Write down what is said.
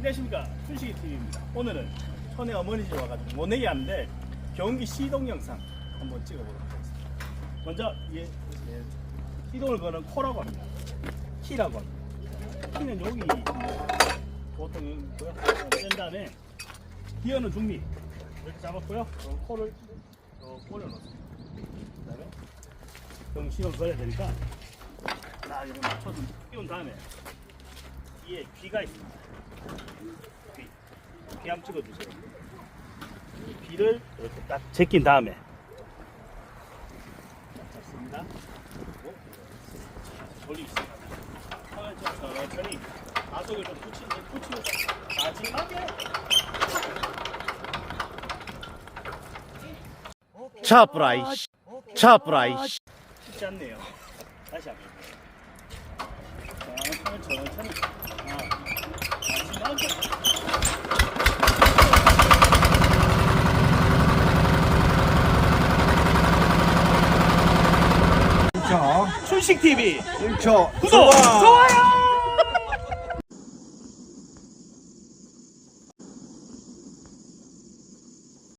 안녕하십니까 순식이 TV입니다. 오늘은 천의 어머니 집 와가지고 모내기 하는데 경기 시동 영상 한번 찍어보도록 하겠습니다. 먼저 예, 예, 시동을 거는 코라고 합니다. 키라고 합니다. 키는 여기 보통. 뺀 다음에 기어는 중립 이렇게 잡았고요. 어, 코를 어, 올려놓습니다. 그다음에 경기 시동 걸어야 되니까 자 이거 맞춰서 끼운 다음에 뒤에 귀가 있습니다. 한번 찍어주세요. 귀를 이렇게 딱 제낀 다음에 자, 잡습니다. 돌리겠습니다. 천천히 가속을 좀 붙이, 붙이면서 마지막에 차프라이 차프라이 쉽지 않네요. 다시 한번. 천천히 천천히. 아, 마지막에 자, 순식 TV 1초. 구독 좋아요.